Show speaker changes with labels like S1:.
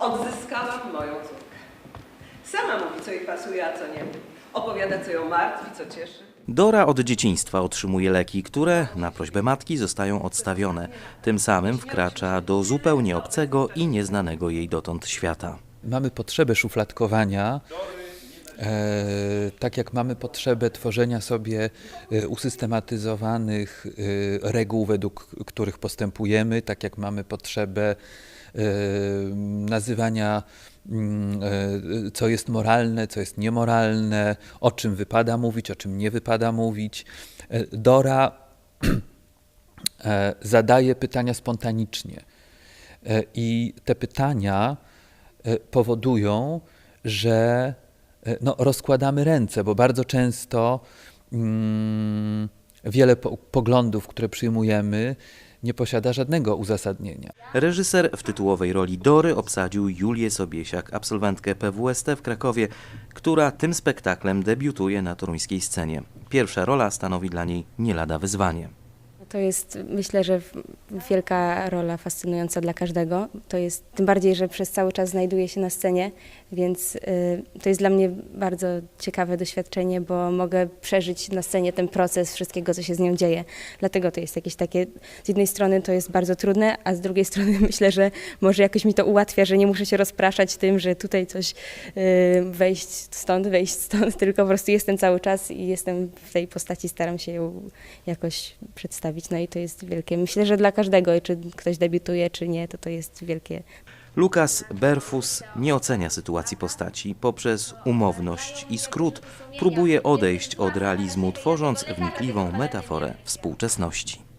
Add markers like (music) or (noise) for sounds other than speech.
S1: Odzyskałam moją córkę. Sama mówi, co jej pasuje, a co nie. Opowiada, co ją martwi, co cieszy.
S2: Dora od dzieciństwa otrzymuje leki, które na prośbę matki zostają odstawione. Tym samym wkracza do zupełnie obcego i nieznanego jej dotąd świata.
S3: Mamy potrzebę szufladkowania, e, tak jak mamy potrzebę tworzenia sobie e, usystematyzowanych e, reguł, według których postępujemy, tak jak mamy potrzebę nazywania, mm, e, co jest moralne, co jest niemoralne, o czym wypada mówić, o czym nie wypada mówić. E, Dora (clears throat) e, zadaje pytania spontanicznie. I te pytania powodują, że no, rozkładamy ręce, bo bardzo często mm, wiele po poglądów, które przyjmujemy, nie posiada żadnego uzasadnienia.
S2: Reżyser w tytułowej roli Dory obsadził Julię Sobiesiak, absolwentkę PWST w Krakowie, która tym spektaklem debiutuje na toruńskiej scenie. Pierwsza rola stanowi dla niej nie lada wyzwanie.
S4: To jest, myślę, że wielka rola fascynująca dla każdego. To jest tym bardziej, że przez cały czas znajduje się na scenie, więc y, to jest dla mnie bardzo ciekawe doświadczenie, bo mogę przeżyć na scenie ten proces wszystkiego, co się z nią dzieje. Dlatego to jest jakieś takie, z jednej strony to jest bardzo trudne, a z drugiej strony (laughs) myślę, że może jakoś mi to ułatwia, że nie muszę się rozpraszać tym, że tutaj coś y, wejść stąd, wejść stąd, (laughs) tylko po prostu jestem cały czas i jestem w tej postaci, staram się ją jakoś przedstawić. No i to jest wielkie. Myślę, że dla każdego, czy ktoś debiutuje, czy nie, to to jest wielkie
S2: Lukas Berfus nie ocenia sytuacji postaci. Poprzez umowność i skrót próbuje odejść od realizmu, tworząc wnikliwą metaforę współczesności.